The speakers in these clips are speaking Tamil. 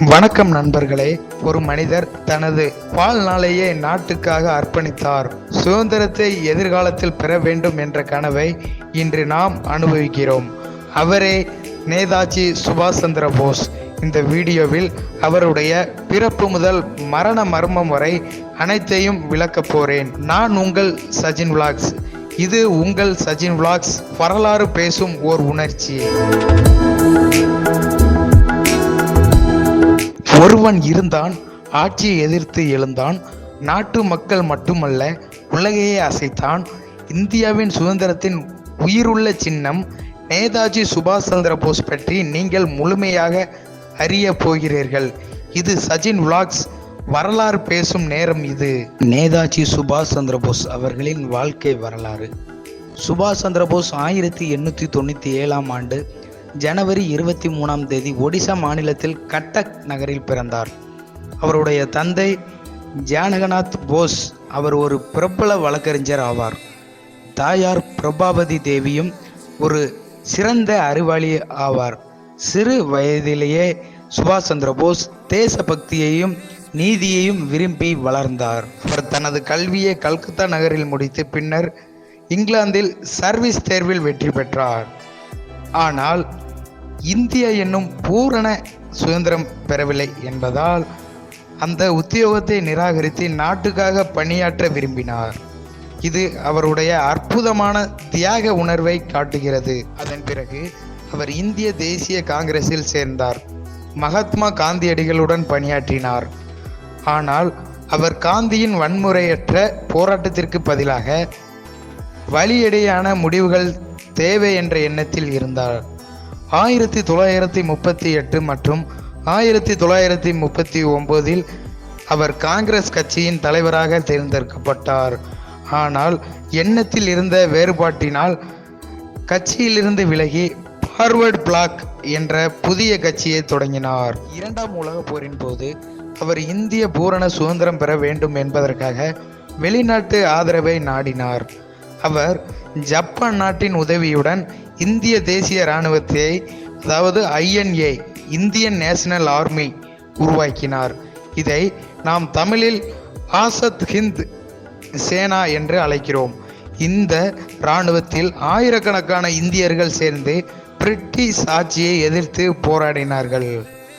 வணக்கம் நண்பர்களே. ஒரு மனிதர் தனது வாழ்நாளையே நாட்டுக்காக அர்ப்பணித்தார். சுதந்திரத்தை எதிர்காலத்தில் பெற வேண்டும் என்ற கனவை இன்று நாம் அனுபவிக்கிறோம். அவரே நேதாஜி சுபாஷ் சந்திர போஸ். இந்த வீடியோவில் அவருடைய பிறப்பு முதல் மரண மர்மம் வரை அனைத்தையும் விளக்கப் போறேன். நான் உங்கள் சஜின் விளாக்ஸ். இது உங்கள் சஜின் விளாக்ஸ் வரலாறு பேசும் ஓர் உணர்ச்சி ஒருவன் இருந்தான் ஆட்சியை எதிர்த்து எழுந்தான். நாட்டு மக்கள் மட்டுமல்ல உலகையே அசைத்தான். இந்தியாவின் சுதந்திரத்தின் உயிருள்ள சின்னம் நேதாஜி சுபாஷ் சந்திர போஸ் பற்றி நீங்கள் முழுமையாக அறிய போகிறீர்கள். இது சஜின் விலாக்ஸ் வரலாறு பேசும் நேரம் இது. நேதாஜி சுபாஷ் சந்திர போஸ் அவர்களின் வாழ்க்கை வரலாறு. சுபாஷ் சந்திர போஸ் ஆயிரத்தி எண்ணூற்றி தொண்ணூற்றி ஏழாம் ஆண்டு ஜனவரி இருபத்தி மூணாம் தேதி ஒடிசா மாநிலத்தில் கட்டக் நகரில் பிறந்தார். அவருடைய தந்தை ஜானகநாத் போஸ் அவர் ஒரு பிரபல வழக்கறிஞர் ஆவார். தாயார் பிரபாவதி தேவியும் ஒரு சிறந்த அறிவாளி ஆவார். சிறு வயதிலேயே சுபாஷ் சந்திர போஸ் தேசபக்தியையும் நீதியையும் விரும்பி வளர்ந்தார். அவர் தனது கல்வியை கல்கத்தா நகரில் முடித்து பின்னர் இங்கிலாந்தில் சர்வீஸ் தேர்வில் வெற்றி பெற்றார். ஆனால் இந்தியா என்னும் பூரண சுதந்திரம் பெறவில்லை என்பதால் அந்த உத்தியோகத்தை நிராகரித்து நாட்டுக்காக பணியாற்ற விரும்பினார். இது அவருடைய அற்புதமான தியாக உணர்வை காட்டுகிறது. அதன் பிறகு அவர் இந்திய தேசிய காங்கிரஸில் சேர்ந்தார். மகாத்மா காந்தியடிகளுடன் பணியாற்றினார். ஆனால் அவர் காந்தியின் வன்முறையற்ற போராட்டத்திற்கு பதிலாக வழியடையான முடிவுகள் தேவை என்ற எண்ணத்தில் இருந்தார். ஆயிரத்தி தொள்ளாயிரத்தி முப்பத்தி எட்டு மற்றும் ஆயிரத்தி தொள்ளாயிரத்தி முப்பத்தி ஒம்போதில் அவர் காங்கிரஸ் கட்சியின் தலைவராக தேர்ந்தெடுக்கப்பட்டார். ஆனால் எண்ணத்தில் இருந்த வேறுபாட்டினால் கட்சியிலிருந்து விலகி ஃபார்வர்ட் பிளாக் என்ற புதிய கட்சியை தொடங்கினார். இரண்டாம் உலகப் போரின் போது அவர் இந்திய பூரண சுதந்திரம் பெற வேண்டும் என்பதற்காக வெளிநாட்டு ஆதரவை நாடினார். அவர் ஜப்பான் நாட்டின் உதவியுடன் இந்திய தேசிய இராணுவத்தை அதாவது ஐஎன்ஏ இந்தியன் நேஷனல் ஆர்மி உருவாக்கினார். இதை நாம் தமிழில் ஆசத் ஹிந்த் சேனா என்று அழைக்கிறோம். இந்த இராணுவத்தில் ஆயிரக்கணக்கான இந்தியர்கள் சேர்ந்து பிரிட்டிஷ் ஆட்சியை எதிர்த்து போராடினார்கள்.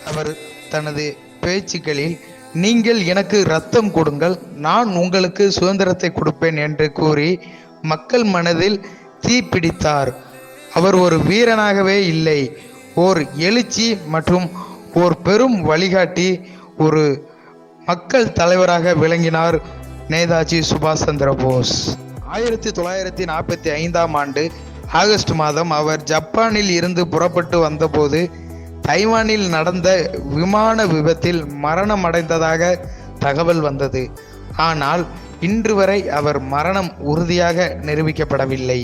அவர் தனது பேச்சுக்களில் நீங்கள் எனக்கு ரத்தம் கொடுங்கள் நான் உங்களுக்கு சுதந்திரத்தை கொடுப்பேன் என்று கூறி மக்கள் மனதில் தீப்பிடித்தார். அவர் ஒரு வீரனாகவே இல்லை. ஓர் எழுச்சி மற்றும் ஓர் பெரும் வழிகாட்டி ஒரு மக்கள் தலைவராக விளங்கினார் நேதாஜி சுபாஷ் சந்திர போஸ். ஆயிரத்தி தொள்ளாயிரத்தி நாற்பத்தி ஐந்தாம் ஆண்டு ஆகஸ்ட் மாதம் அவர் ஜப்பானில் இருந்து புறப்பட்டு வந்தபோது தைவானில் நடந்த விமான விபத்தில் மரணம் அடைந்ததாக தகவல் வந்தது. ஆனால் இன்று வரை அவர் மரணம் உறுதியாக நிரூபிக்கப்படவில்லை.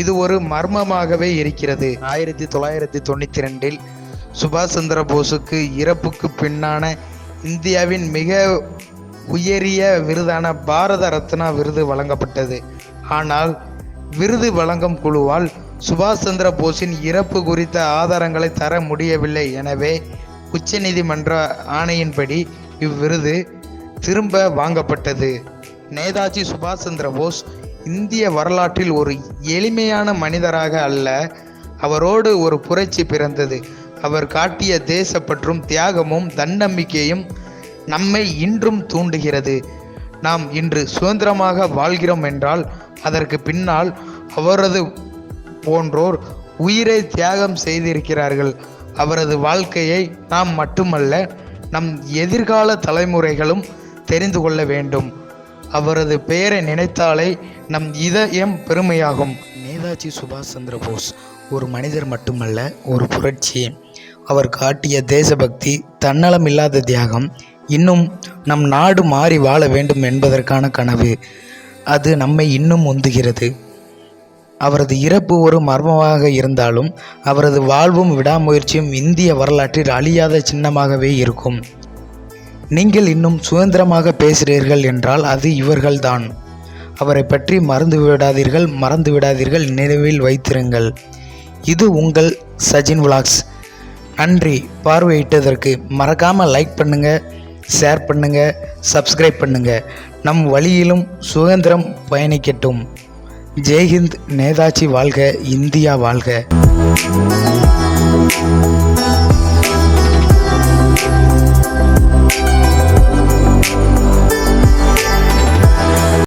இது ஒரு மர்மமாகவே இருக்கிறது. ஆயிரத்தி தொள்ளாயிரத்தி தொண்ணூற்றி ரெண்டில் சுபாஷ் சந்திர போஸுக்கு இறப்புக்கு பின்னான இந்தியாவின் மிக உயரிய விருதான பாரத ரத்னா விருது வழங்கப்பட்டது. ஆனால் விருது வழங்கும் குழுவால் சுபாஷ் சந்திர போஸின் இறப்பு குறித்த ஆதாரங்களை தர முடியவில்லை. எனவே உச்சநீதிமன்ற ஆணையின்படி இவ்விருது திரும்ப வாங்கப்பட்டது. நேதாஜி சுபாஷ் சந்திர போஸ் இந்திய வரலாற்றில் ஒரு எளிமையான மனிதராக அல்ல அவரோடு ஒரு புரட்சி பிறந்தது. அவர் காட்டிய தேசப்பற்றும் தியாகமும் தன்னம்பிக்கையும் நம்மை இன்றும் தூண்டுகிறது. நாம் இன்று சுதந்திரமாக வாழ்கிறோம் என்றால் அதற்கு பின்னால் அவரது போன்றோர் உயிரை தியாகம் செய்திருக்கிறார்கள். அவரது வாழ்க்கையை நாம் மட்டுமல்ல நம் எதிர்கால தலைமுறைகளும் தெரிந்து கொள்ள வேண்டும். அவரது பெயரை நினைத்தாலே நம் இதயம் பெருமையாகும். நேதாஜி சுபாஷ் சந்திர போஸ் ஒரு மனிதர் மட்டுமல்ல ஒரு புரட்சி அவர் காட்டிய தேசபக்தி தன்னலமில்லாத தியாகம் இன்னும் நம் நாடு மாறி வாழ வேண்டும் என்பதற்கான கனவு. அது நம்மை இன்னும் உந்துகிறது. அவரது இறப்பு ஒரு மர்மமாக இருந்தாலும் அவரது வாழ்வும் விடாமுயற்சியும் இந்திய வரலாற்றில் அழியாத சின்னமாகவே இருக்கும். நீங்கள் இன்னும் சுதந்திரமாக பேசுகிறீர்கள் என்றால் அது இவர்கள்தான். அவரை பற்றி மறந்து விடாதீர்கள் மறந்து விடாதீர்கள் நினைவில் வைத்திருங்கள். இது உங்கள் சஜின் விளாக்ஸ். நன்றி. பார்வையிட்டதற்கு மறக்காமல் லைக் பண்ணுங்கள் ஷேர் பண்ணுங்கள் சப்ஸ்கிரைப் பண்ணுங்க. நம் வழியிலும் சுதந்திரம் பயணிக்கட்டும். ஜெய்ஹிந்த் நேதாஜி வாழ்க இந்தியா வாழ்க.